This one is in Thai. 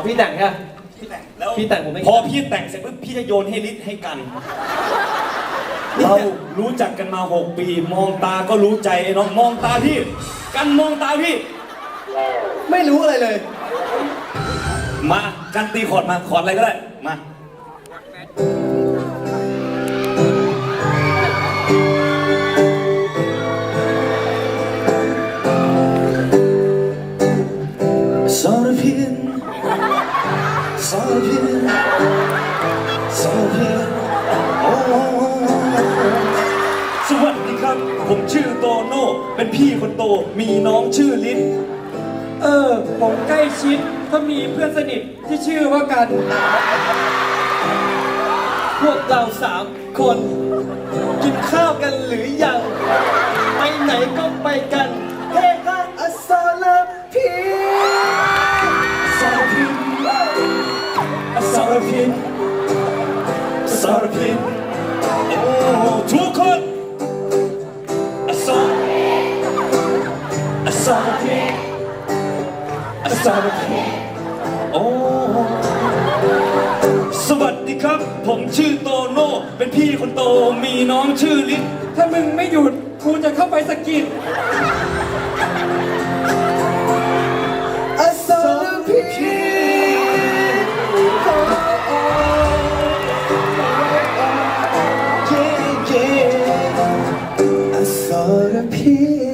เอาพี่แต่งใช่ไหม พี่แต่งแล้วพี่แต่งผมไม่ พอพี่แต่งเสร็จปุ๊บพี่จะโยนให้ลิศให้กัน เรารู้จักกันมา 6 ปี มองตาก็รู้ใจไอ้น้องมองตาพี่ กันมองตาพี่ ไม่รู้อะไรเลย มากันตีคอร์ดมาคอร์ดอะไรก็ได้มา สรพินสรพินโอ้สวัสดีครับ ผมชื่อโตโน่ เป็นพี่คนโต มีน้องชื่อลิศเออ ผมใกล้ชิดถ้ามีเพื่อนสนิทที่ชื่อว่ากัน พวกเราสามคน กินข้าวกันหรือยัง ไปไหนก็ไปกัน สารพินสารพินโอ้ทุกคนสารสารพินสารพินโอ้สวัสดีครับ ผมชื่อโตโน่เป็นพี่คนโตมีน้องชื่อลิศถ้ามึงไม่หยุดกูจะเข้าไปสะกิด what a pity